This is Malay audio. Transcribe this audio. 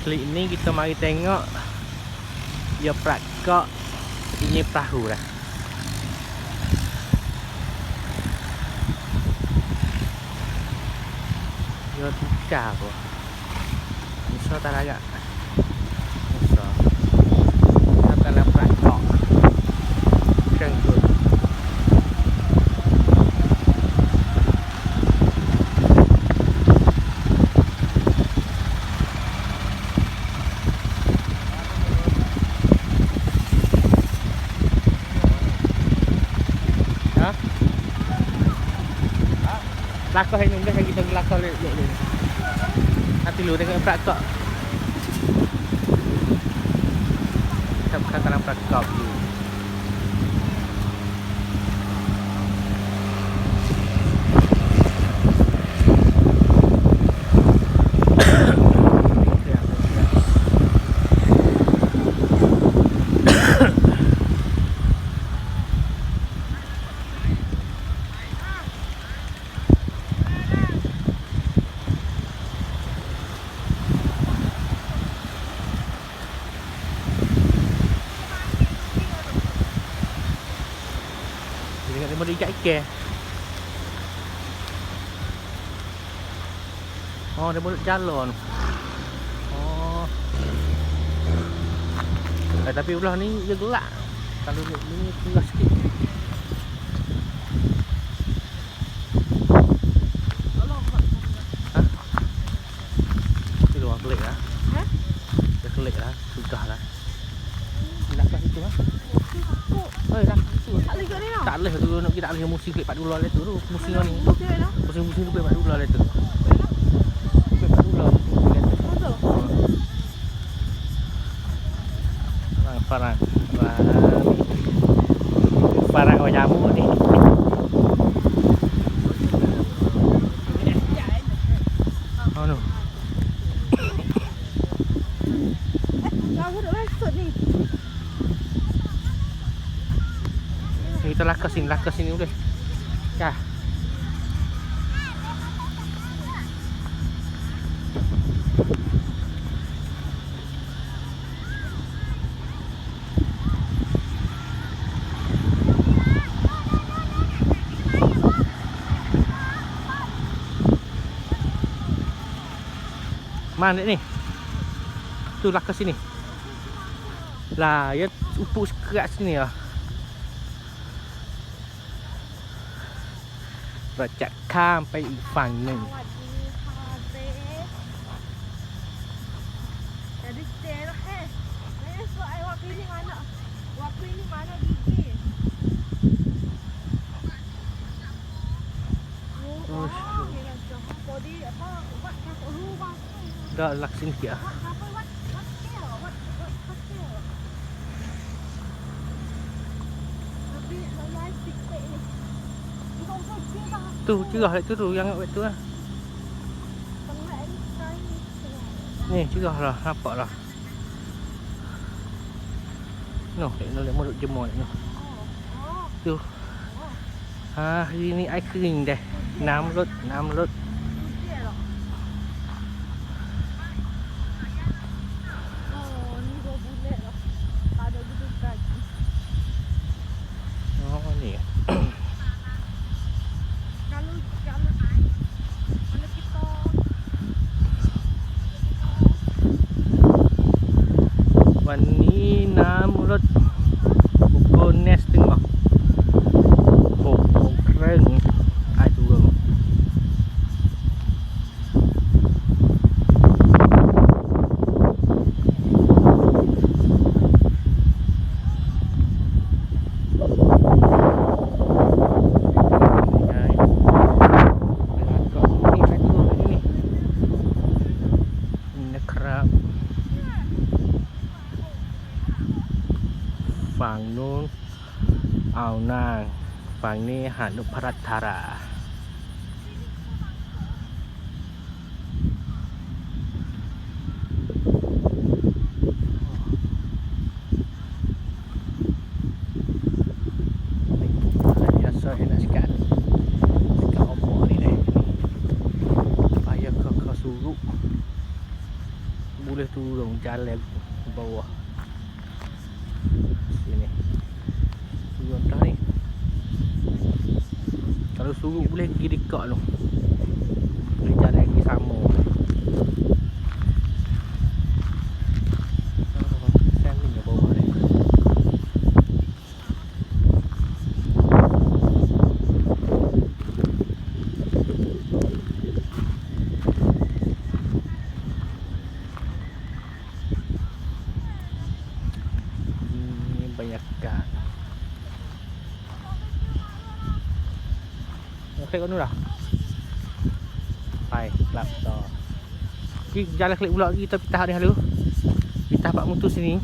Klik ni kita mari tengok Dia prakak Ini perahu dah. Dia tukar apa? Musa tak agak Lakah ini dah kita lakah lek lek ni. Nanti lu prakak. Kita bukan dalam prakak tu. Dia mau ikat ikan. Oh, dia boleh jalan. Oh. Eh, tapi belah ni dia gelap. Kalau ni, ni gelap sikit. Ha? Itu luar kelik lah. Ha? Dia kelik lah. Sudah lah. Nak kat situ lah. Eh, dah. Tak boleh kat ni tau. Tak boleh tu nak kita tak boleh musim klik 4 dolar lah tu tu. Musim ni. Musim-musim tu klik 4 dolar lah tu. Klik 4 dolar. Betul. Farang farang. Farang. Farang awak jamu ni. Oh no. Aku dah masuk ni. Ni kita lakas sini, lakas sini boleh. Ya. Mana ni? Tu lakas sini. Lah, ya upuk sekerat sini lah. เราจะข้ามไปอีกฝั่งหนึ่งดีค่ะเซินะแค่ยว่าพี่นี่ต้อ๋เห็ต้องช่ว่กัน tu cerah lah tu yang waktu tu lah. Ni cerah lah nampak lah. No, ni no, boleh mulut jemur ni. No. tu ah, ha, hari ni air kering dah namrud namrud ฝั่งนู้นเอาวนางฝั่งนี้หานุพรัตธาราูลตูหลงจันแล้วบัว kalau suruh boleh pergi dekat tu. Boleh jalan pergi sama Oh, kesian ni ke bawah ni Ini banyakkan Okey kau dah Hai, kelap dah Okey, jalan klik pula lagi kita pitah ni halu Pitah pak mutu sini